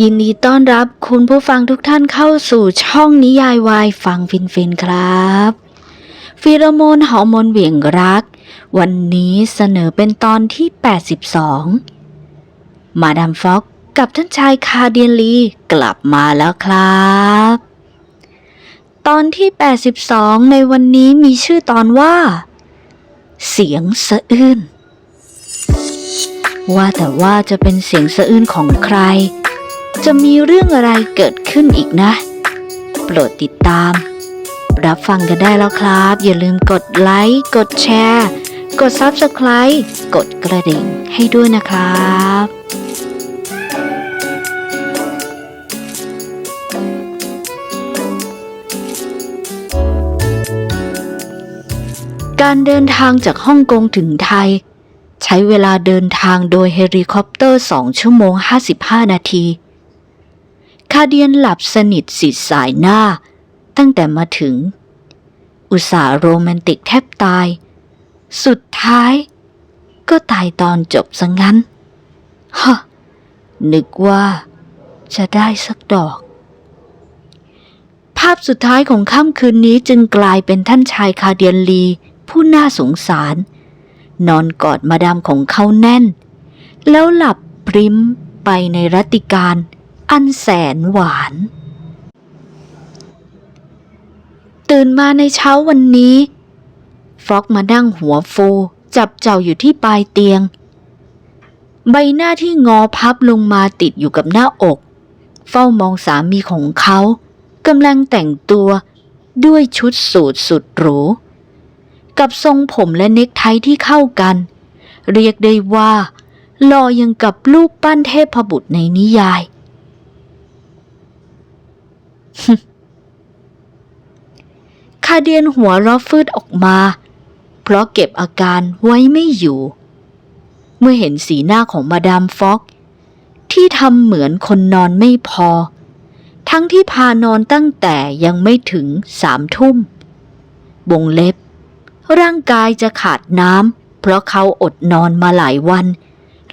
ยินดีต้อนรับคุณผู้ฟังทุกท่านเข้าสู่ช่องนิยายวายฟังฟินฟินครับ ฟีโรโมนฮอร์โมนเหวี่ยงรัก วันนี้เสนอเป็นตอนที่ 82 มาดามฟ็อกกับท่านชายคาเดียนลีกลับมาแล้วครับ ตอนที่ 82 ในวันนี้มีชื่อตอนว่า เสียงสะอื้น ว่าแต่ว่าจะเป็นเสียงสะอื้นของใคร จะมีเรื่องอะไรเกิดขึ้นอีกนะ โปรดติดตาม รับฟังกันได้แล้วครับ อย่าลืมกดไลค์ กดแชร์ กด Subscribe กดกระดิ่งให้ด้วยนะครับ การเดินทางจากฮ่องกงถึงไทย ใช้เวลาเดินทางโดยเฮลิคอปเตอร์ 2 ชั่วโมง 55 นาที คาเดียนหลับสนิทสิสายหน้า ตั้งแต่มาถึง อุตส่าห์โรแมนติกแทบตาย สุดท้าย ก็ตายตอนจบซะงั้น ฮะ นึกว่าจะได้สักดอก ภาพสุดท้ายของค่ำคืนนี้จึงกลายเป็นท่านชายคาเดียนลี ผู้น่าสงสาร นอนกอดมาดามของเขาแน่น แล้วหลับพริมไปในรัติการอันแสนหวาน ตื่นมาในเช้าวันนี้ฟ็อกมานั่งหัวฟูจับเจ้าอยู่ที่ปลายเตียง ใบหน้าที่งอพับลงมาติดอยู่กับหน้าอก เฝ้ามองสามีของเขากำลังแต่งตัวด้วยชุดสูทสุดหรู กับทรงผมและเน็กไทที่เข้ากัน เรียกได้ว่าหล่อยังกับรูปปั้นเทพบุตรในนิยาย คาเดียนหัวร้อฟืดออกมา เพราะเก็บอาการไว้ไม่อยู่ เมื่อเห็นสีหน้าของมาดามฟ็อก ที่ทำเหมือนคนนอนไม่พอ ทั้งที่พานอนตั้งแต่ยังไม่ถึงสามทุ่มวงเล็บ ร่างกายจะขาดน้ำเพราะเขาอดนอนมาหลายวัน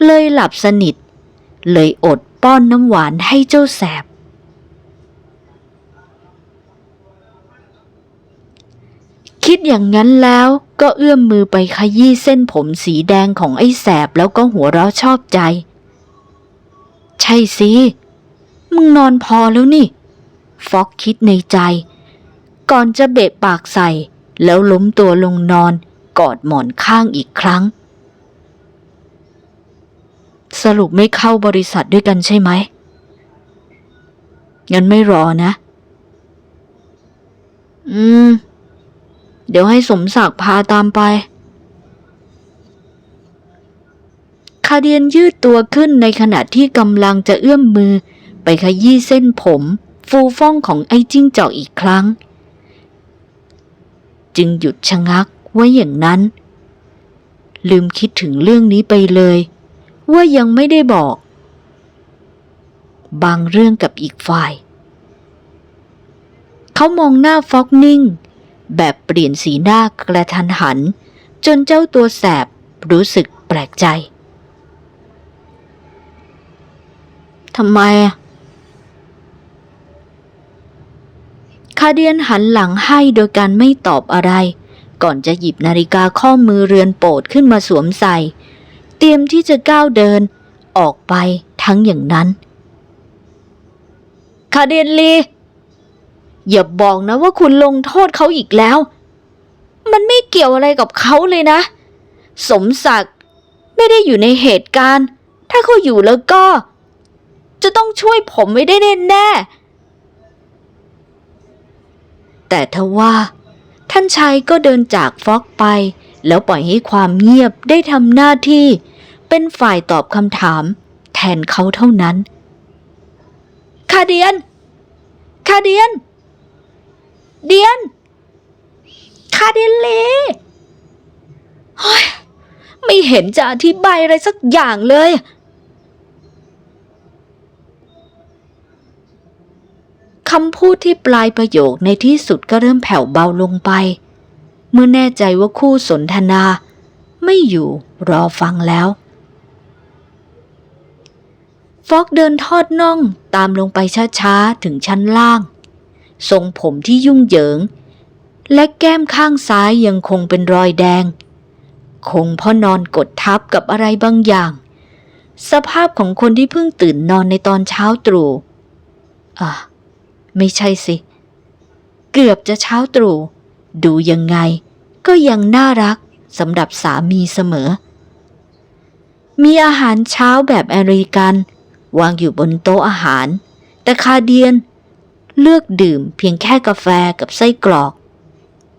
เลยหลับสนิท เลยอดป้อนน้ำหวานให้เจ้าแสบ คิดอย่างนั้นแล้วก็เอื้อมมือไปขยี้เส้นผมสีแดงของไอ้แสบแล้วก็หัวเราะชอบใจ ใช่สิ มึงนอนพอแล้วนี่ ฟอกคิดในใจ ก่อนจะเบะปากใส่ แล้วล้มตัวลงนอนกอดหมอนข้างอีกครั้ง สรุปไม่เข้าบริษัทด้วยกันใช่ไหม งั้นไม่รอนะ อืม เดี๋ยวให้สมศักดิ์พาตามไป คาเดียนยืดตัวขึ้นในขณะที่กำลังจะเอื้อมมือ ไปขยี้เส้นผม ฟูฟ่องของไอ้จิ้งจอกอีกครั้ง จึงหยุดชะงักไว้อย่างนั้น ลืมคิดถึงเรื่องนี้ไปเลย ว่ายังไม่ได้บอก บางเรื่องกับอีกฝ่าย เขามองหน้าฟอกนิ่ง แบบเปลี่ยนสีหน้ากระทันหัน จนเจ้าตัวแสบรู้สึกแปลกใจทำไมอะ คาเดียนหันหลังให้โดยการไม่ตอบอะไร ก่อนจะหยิบนาฬิกาข้อมือเรือนโปรดขึ้นมาสวมใส่ เตรียมที่จะก้าวเดิน ออกไปทั้งอย่างนั้น คาเดียนลี อย่าบอกนะว่าคุณลงโทษเขาอีกแล้ว มันไม่เกี่ยวอะไรกับเขาเลยนะ สมศักดิ์ไม่ได้อยู่ในเหตุการณ์ ถ้าเขาอยู่แล้วก็ จะต้องช่วยผมไม่ได้แน่ๆ แต่ทว่าท่านชายก็เดินจากฟอกไป แล้วปล่อยให้ความเงียบได้ทำหน้าที่ เป็นฝ่ายตอบคำถาม แทนเขาเท่านั้น คาเดียน คาเดียน เดียน คาเดียนเลเฮ้ยไม่เห็นจะอธิบายอะไรสักอย่างเลย คำพูดที่ปลายประโยคในที่สุดก็เริ่มแผ่วเบาลงไป เมื่อแน่ใจว่าคู่สนทนา ไม่อยู่รอฟังแล้ว ฟอกเดินทอดน่องตามลงไปช้าๆ ถึงชั้นล่าง ทรงผมที่ยุ่งเหยิง และแก้มข้างซ้ายยังคงเป็นรอยแดง คงพราะนอนกดทับกับอะไรบางอย่าง สภาพของคนที่เพิ่งตื่นนอนในตอนเช้าตรู่อะ ไม่ใช่สิ เกือบจะเช้าตรู่ ดูยังไง ก็ยังน่ารักสำหรับสามีเสมอ มีอาหารเช้าแบบอเมริกัน วางอยู่บนโต๊ะอาหาร แต่คาเดียน เลือกดื่มเพียงแค่กาแฟกับไส้กรอก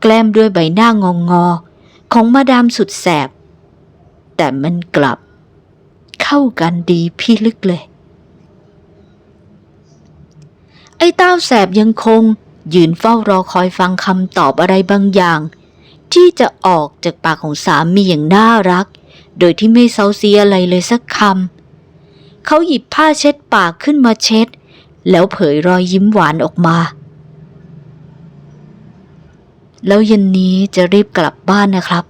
แกล้มด้วยใบหน้างองงอของมาดามสุดแสบ แต่มันกลับ เข้ากันดีพี่ลึกเลย ไอ้เต้าแสบยังคง ยืนเฝ้ารอคอยฟังคำตอบอะไรบางอย่าง ที่จะออกจากปากของสามีอย่างน่ารัก โดยที่ไม่เซาเซียอะไรเลยสักคำเขาหยิบผ้าเช็ดปากขึ้นมาเช็ด แล้วเผยรอยยิ้มหวานออกมา แล้วเย็นนี้จะรีบกลับบ้านนะครับ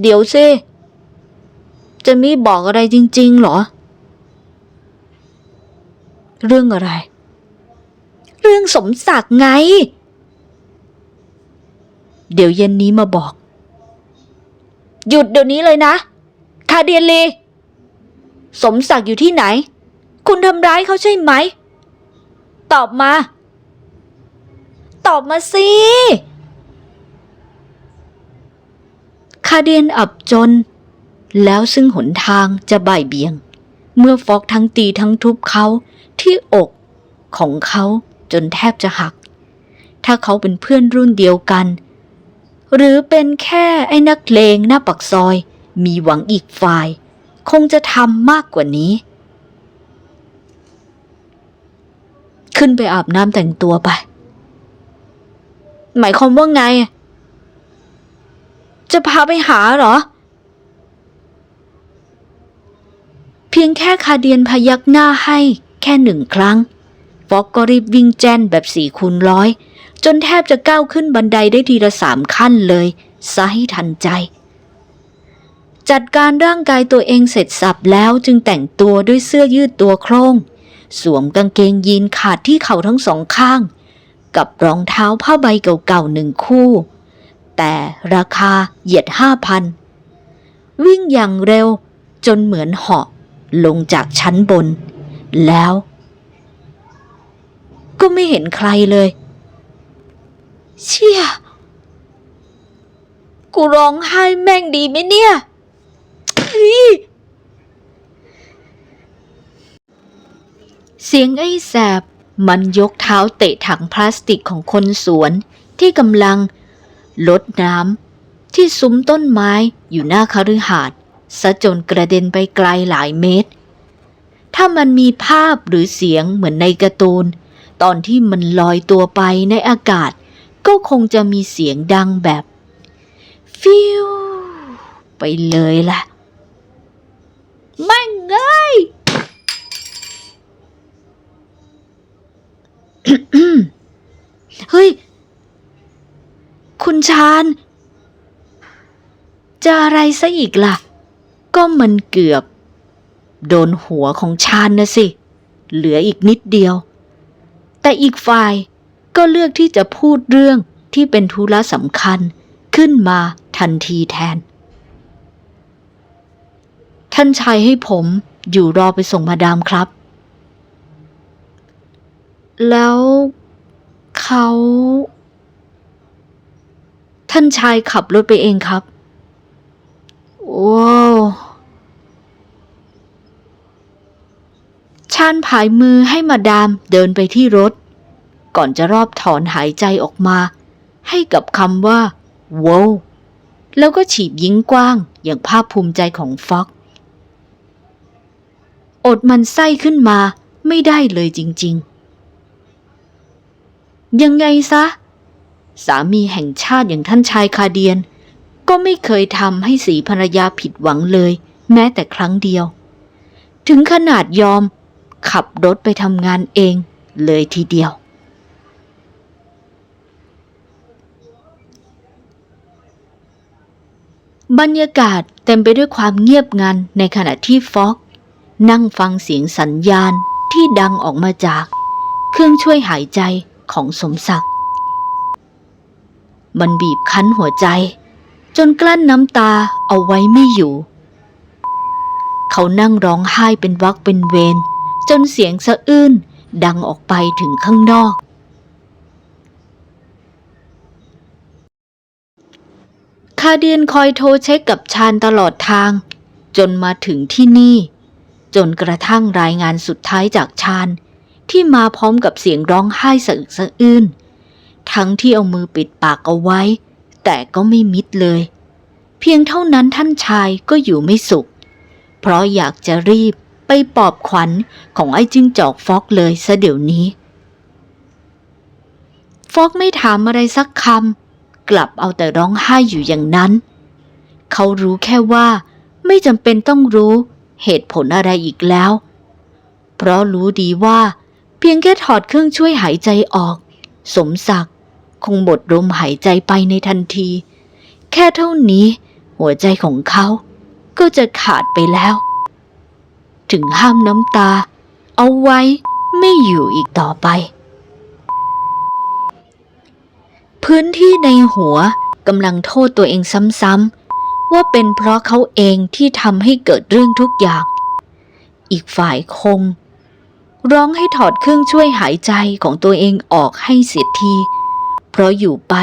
เดี๋ยวซิจะมีบอกอะไรจริง ๆ หรอ เรื่องอะไร เรื่องสมศักดิ์ไง เดี๋ยวเย็นนี้มาบอก หยุดเดี๋ยวนี้เลยนะ คาเดียนลีสมศักดิ์อยู่ที่ไหน คุณทำร้ายเขาใช่ไหม ตอบมา ตอบมาสิ คาเดียนอับจน แล้วซึ่งหนทางจะบ่ายเบียง เมื่อฟอกทั้งตีทั้งทุบเขา ที่อกของเขาจนแทบจะหัก ถ้าเขาเป็นเพื่อนรุ่นเดียวกัน หรือเป็นแค่ไอ้นักเลงหน้าปักซอย มีหวังอีกฝ่าย คงจะทำมากกว่านี้ ขึ้นไปอาบน้ำแต่งตัวไป หมายความว่าไง จะพาไปหาเหรอเพียงแค่คาเดียนพยักหน้าให้ แค่หนึ่งครั้ง ฟอกก็รีบวิ่งแจ้นแบบสี่คูณร้อยจนแทบจะก้าวขึ้นบันไดได้ทีละสามขั้นเลยซะให้ทันใจ จัดการร่างกายตัวเองเสร็จสับแล้วจึงแต่งตัวด้วยเสื้อยืดตัวโครง สวมกางเกงยีนขาดที่เข่าทั้งสองข้าง กับรองเท้าผ้าใบเก่าๆหนึ่งคู่ แต่ราคาเหยียดห้าพันวิ่งอย่างเร็วจนเหมือนเหาะลงจากชั้นบน แล้ว ก็ไม่เห็นใครเลย เชี่ย กูร้องไห้แม่งดีไหมเนี่ยเสียงไอ้แสบมันยกเท้าเตะถังพลาสติกของคนสวนที่กำลังลดน้ำที่ซุ้มต้นไม้อยู่หน้าคฤหาสน์ซะจนกระเด็นไปไกลหลายเมตร ถ้ามันมีภาพหรือเสียงเหมือนในการ์ตูน ตอนที่มันลอยตัวไปในอากาศ ก็คงจะมีเสียงดังแบบ ฟิวไปเลยล่ะแม่งเอ้ยเฮ้ย คุณชาญจะอะไรซะอีกล่ะ ก็มันเกือบ โดนหัวของชาญนะสิ เหลืออีกนิดเดียว แต่อีกฝ่ายก็เลือกที่จะพูดเรื่องที่เป็นธุระสำคัญขึ้นมาทันทีแทน ท่านชายให้ผมอยู่รอไปส่งมาดามครับ แล้วเขา ท่านชายขับรถไปเองครับ ว้าว ชาญผายมือให้มาดามเดินไปที่รถ ก่อนจะรอบถอนหายใจออกมา ให้กับคำว่าว้าวแล้วก็ฉีบยิ้งกว้างอย่างภาคภูมิใจของฟ็อกอดมันไส้ขึ้นมาไม่ได้เลยจริง ๆ ยังไงซะ สามีแห่งชาติอย่างท่านชายคาเดียน ก็ไม่เคยทำให้สีภรรยาผิดหวังเลย แม้แต่ครั้งเดียว ถึงขนาดยอม ขับรถไปทำงานเองเลยทีเดียว บรรยากาศเต็มไปด้วยความเงียบงันในขณะที่ฟอกนั่งฟังเสียงสัญญาณที่ดังออกมาจาก เครื่องช่วยหายใจของสมศักดิ์ มันบีบคั้นหัวใจ จนกลั้นน้ำตาเอาไว้ไม่อยู่ เขานั่งร้องไห้เป็นวักเป็นเวร จนเสียงสะอื้นดังออกไปถึงข้างนอก คาเดียนคอยโทรเช็คกับชาญตลอดทาง จนมาถึงที่นี่ จนกระทั่งรายงานสุดท้ายจากชาญที่มาพร้อมกับเสียงร้องไห้สะอึกสะอื้นทั้งที่เอามือปิดปากเอาไว้ แต่ก็ไม่มิดเลย เพียงเท่านั้นท่านชายก็อยู่ไม่สุข เพราะอยากจะรีบ ไปปอบขวัญของไอ้จิ้งจอกฟอกเลยซะเดี๋ยวนี้ ฟอกไม่ถามอะไรสักคำกลับเอาแต่ร้องไห้อยู่อย่างนั้น เขารู้แค่ว่า ไม่จำเป็นต้องรู้เหตุผลอะไรอีกแล้ว เพราะรู้ดีว่า เพียงแค่ถอดเครื่องช่วยหายใจออก สมศักดิ์คงหมดลมหายใจไปในทันที แค่เท่านี้ หัวใจของเขาก็จะขาดไปแล้ว ถึงห้ามน้ำตา เอาไว้ไม่อยู่อีกต่อไป พื้นที่ในหัวกำลังโทษตัวเองซ้ำๆ ว่าเป็นเพราะเขาเองที่ทำให้เกิดเรื่องทุกอย่าง อีกฝ่ายคง ร้องให้ถอดเครื่องช่วยหายใจของตัวเองออกให้เสียที เพราะอยู่ไป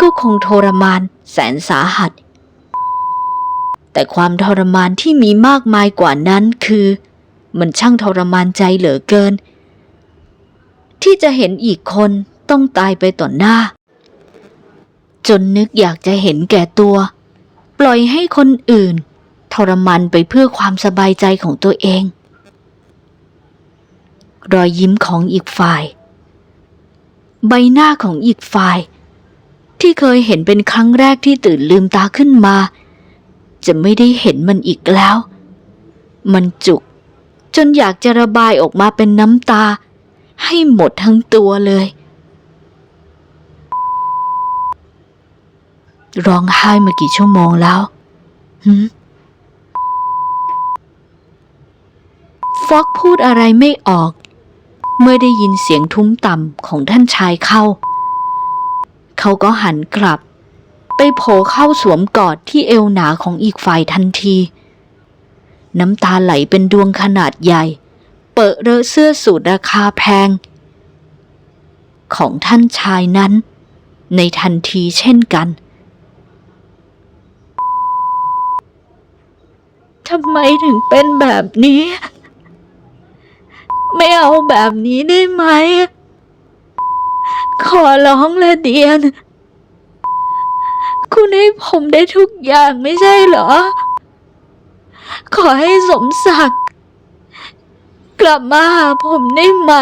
ก็คงทรมานแสนสาหัส แต่ความทรมานที่มีมากมายกว่านั้นคือ มันช่างทรมานใจเหลือเกิน ที่จะเห็นอีกคนต้องตายไปต่อหน้า จนนึกอยากจะเห็นแก่ตัว ปล่อยให้คนอื่น ทรมานไปเพื่อความสบายใจของตัวเอง รอยยิ้มของอีกฝ่าย ใบหน้าของอีกฝ่าย ที่เคยเห็นเป็นครั้งแรกที่ตื่นลืมตาขึ้นมา จะไม่ได้เห็นมันอีกแล้ว มันจุก จนอยากจะระบายออกมาเป็นน้ำตา ให้หมดทั้งตัวเลย ร้องไห้มากี่ชั่วโมงแล้วหืมฟอกพูดอะไรไม่ออก เมื่อได้ยินเสียงทุ้มต่ำของท่านชายเข้า เขาก็หันกลับ ไปโผล่เข้าสวมกอดที่เอวหนาของอีกฝ่ายทันที น้ำตาไหลเป็นดวงขนาดใหญ่ เปิดเลอะเสื้อสูทราคาแพง ของท่านชายนั้น ในทันทีเช่นกันทำไมถึงเป็นแบบนี้ ไม่เอาแบบนี้ได้ไหม ขอร้องละเดียน คุณให้ผมได้ทุกอย่างไม่ใช่เหรอ ขอให้สมศักดิ์กลับมาหาผมได้ไหม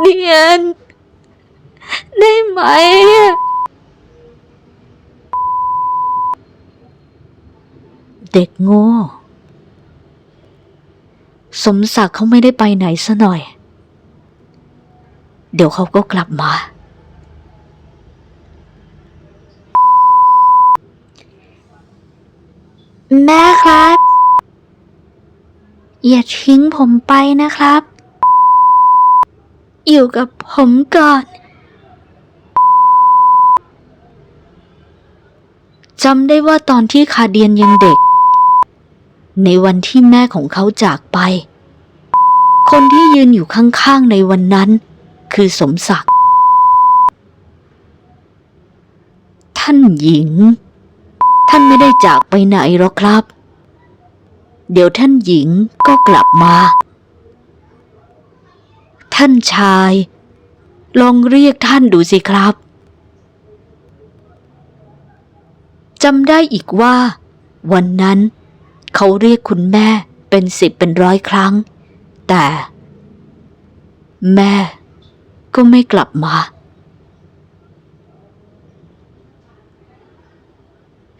เดียน ได้ไหม เด็กโง่ สมศักดิ์เขาไม่ได้ไปไหนซะหน่อย เดี๋ยวเขาก็กลับมา แม่ครับ อย่าทิ้งผมไปนะครับ อยู่กับผมก่อน จำได้ว่าตอนที่คาเดียนยังเด็ก ในวันที่แม่ของเขาจากไป คนที่ยืนอยู่ข้างๆในวันนั้น คือสมศักดิ์ ท่านหญิง ท่านไม่ได้จากไปไหนหรอกครับ เดี๋ยวท่านหญิงก็กลับมา ท่านชาย ลองเรียกท่านดูสิครับจำได้อีกว่า วันนั้น เขาเรียกคุณแม่เป็นสิบเป็นร้อยครั้ง แต่ แม่ ก็ไม่กลับมา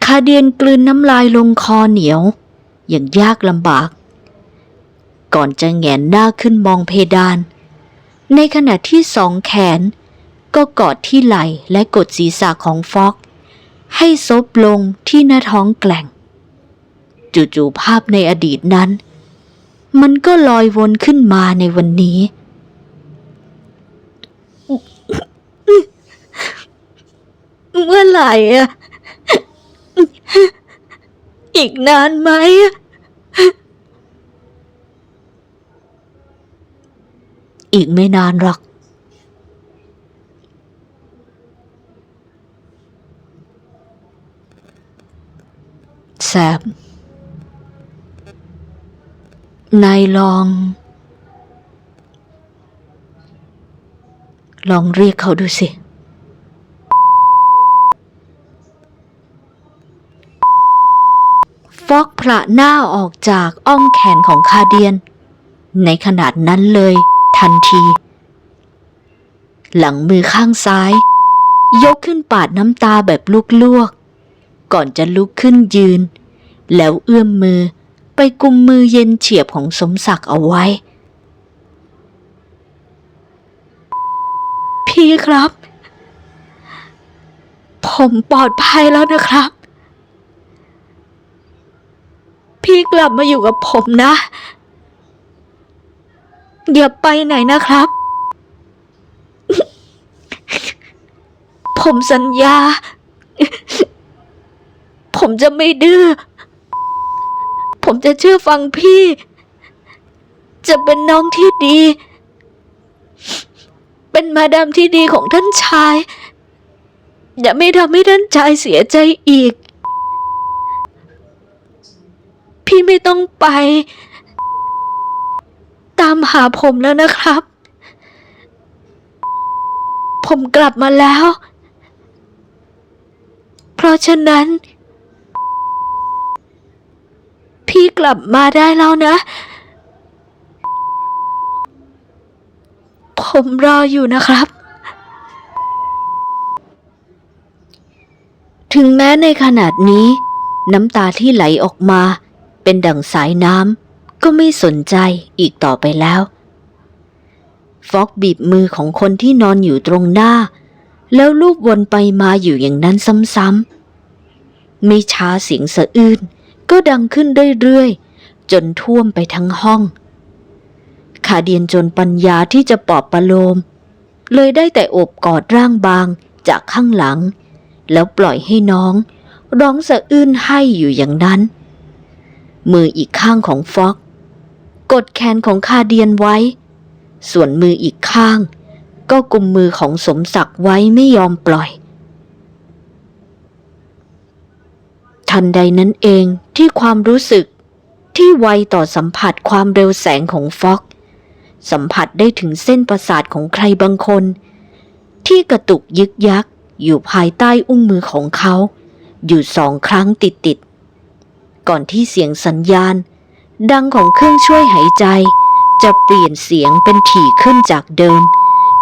คาเดียนกลืนน้ำลายลงคอเหนียว อย่างยากลำบาก ก่อนจะแหงนหน้าขึ้นมองเพดาน ในขณะที่สองแขน ก็กอดที่ไหล่และกดศีรษะของฟอก ให้ซบลงที่หน้าท้องแกล่ง จู่ๆภาพในอดีตนั้น มันก็ลอยวนขึ้นมาในวันนี้ เมื่อไหร่อะอีกนานไหมอีกไม่นานหรอก แสบ นายลอง ลองเรียกเขาดูสิ กระหน้าออกจากอ้อมแขนของคาเดียน ในขนาดนั้นเลยทันที หลังมือข้างซ้าย ยกขึ้นปาดน้ำตาแบบลวกๆก่อนจะลุกขึ้นยืน แล้วเอื้อมมือไปกุมมือเย็นเฉียบของสมศักดิ์เอาไว้ พี่ครับ ผมปลอดภัยแล้วนะครับ พี่กลับมาอยู่กับผมนะอย่าไปไหนนะครับ ผมสัญญา ผมจะไม่ดื้อ ผมจะเชื่อฟังพี่ จะเป็นน้องที่ดี เป็นมาดามที่ดีของท่านชาย อย่าไม่ทำให้ท่านชายเสียใจอีก พี่ไม่ต้องไป ตามหาผมแล้วนะครับ ผมกลับมาแล้ว เพราะฉะนั้น พี่กลับมาได้แล้วนะ ผมรออยู่นะครับ ถึงแม้ในขนาดนี้น้ำตาที่ไหลออกมา เป็นดั่งสายน้ำก็ไม่สนใจอีกต่อไปแล้ว ฟอกบีบมือของคนที่นอนอยู่ตรงหน้า แล้วลูบวนไปมาอยู่อย่างนั้นซ้ำๆไม่ช้าเสียงสะอื้นก็ดังขึ้นเรื่อยๆจนท่วมไปทั้งห้องขาเดียนจนปัญญาที่จะปอบประโลม เลยได้แต่อบกอดร่างบางจากข้างหลัง แล้วปล่อยให้น้อง ร้องสะอื้นให้อยู่อย่างนั้น มืออีกข้างของฟอกกดแขนของคาเดียนไว้ ส่วนมืออีกข้าง ก็กุมมือของสมศักดิ์ไว้ไม่ยอมปล่อย ทันใดนั้นเองที่ความรู้สึกที่ไวต่อสัมผัสความเร็วแสงของฟอก สัมผัสได้ถึงเส้นประสาทของใครบางคน ที่กระตุกยึกยักอยู่ภายใต้อุ้งมือของเขา อยู่สองครั้งติดติด ก่อนที่เสียงสัญญาณ ดังของเครื่องช่วยหายใจ จะเปลี่ยนเสียงเป็นถี่ขึ้นจากเดิม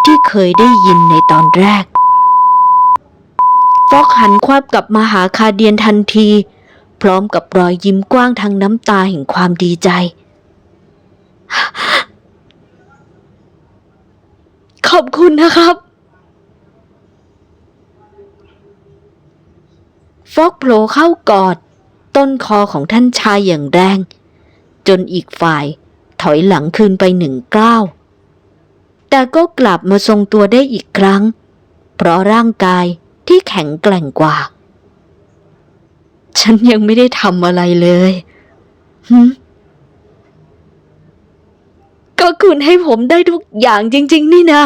ที่เคยได้ยินในตอนแรก ฟอกหันควับกลับมาหาคาเดียนทันที พร้อมกับรอยยิ้มกว้างทางน้ำตาแห่งความดีใจ ขอบคุณนะครับฟอกโผล่เข้ากอด ต้นคอของท่านชายอย่างแรง จนอีกฝ่ายถอยหลังคืนไปหนึ่งก้าว แต่ก็กลับมาทรงตัวได้อีกครั้ง เพราะร่างกายที่แข็งแกร่งกว่า ฉันยังไม่ได้ทำอะไรเลยหึก็คุณให้ผมได้ทุกอย่างจริง ๆ นี่นา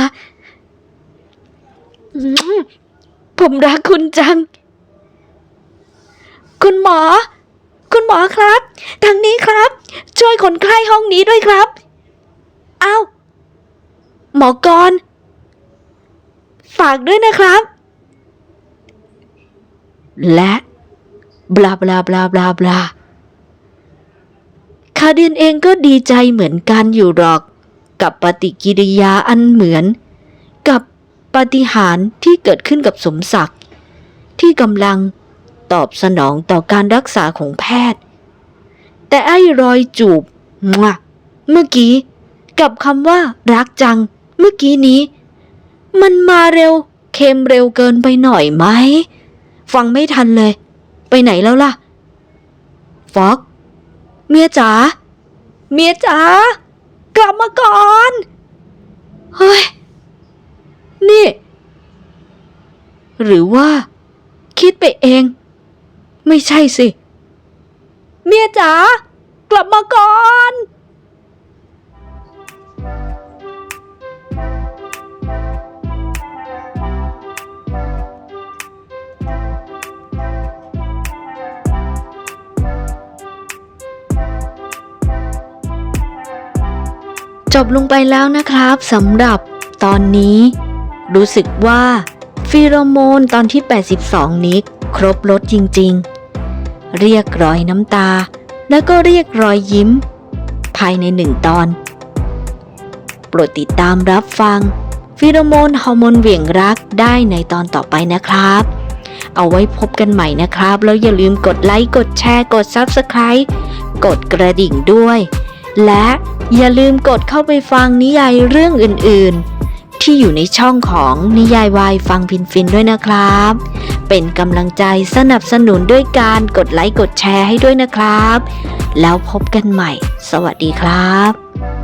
อืมผมรักคุณจัง คุณหมอ คุณหมอครับทางนี้ครับ ช่วยคนไข้ห้องนี้ด้วยครับ เอ้า หมอกรฝากด้วยนะครับ และบลาบลาบลาบลาบลาคาเดียนเองก็ดีใจเหมือนกันอยู่หรอก กับปฏิกิริยาอันเหมือน กับปฏิหารที่เกิดขึ้นกับสมศักดิ์ที่กำลัง ตอบสนองต่อการรักษาของแพทย์ แต่ไอ้รอยจูบมั่วเมื่อกี้ กับคำว่ารักจัง เมื่อกี้นี้ มันมาเร็ว เค็มเร็วเกินไปหน่อยไหม ฟังไม่ทันเลย ไปไหนแล้วล่ะ ฟอกเมียจ๋าเมียจ๋ากลับมาก่อน เฮ้ย นี่ หรือว่า คิดไปเอง ไม่ใช่สิ เมียจ๋ากลับมาก่อนจบลงไปแล้วนะครับสำหรับตอนนี้ รู้สึกว่า ฟีโรโมนตอนที่ 82 นี้ ครบรถจริง ๆ เรียกรอยน้ำตา แล้วก็เรียกรอยยิ้ม ภายในหนึ่งตอน โปรดติดตามรับฟังฟีโรโมนฮอร์โมนเหวี่ยงรักได้ในตอนต่อไปนะครับ เอาไว้พบกันใหม่นะครับ แล้วอย่าลืมกดไลค์ กดแชร์ กด Subscribe กดกระดิ่งด้วย และอย่าลืมกดเข้าไปฟังนิยายเรื่องอื่น ๆ ที่อยู่ในช่องของนิยายวายฟังฟินฟินๆด้วยนะครับ เป็นกำลังใจสนับสนุนด้วยการกดไลค์กดแชร์ให้ด้วยนะครับ แล้วพบกันใหม่ สวัสดีครับ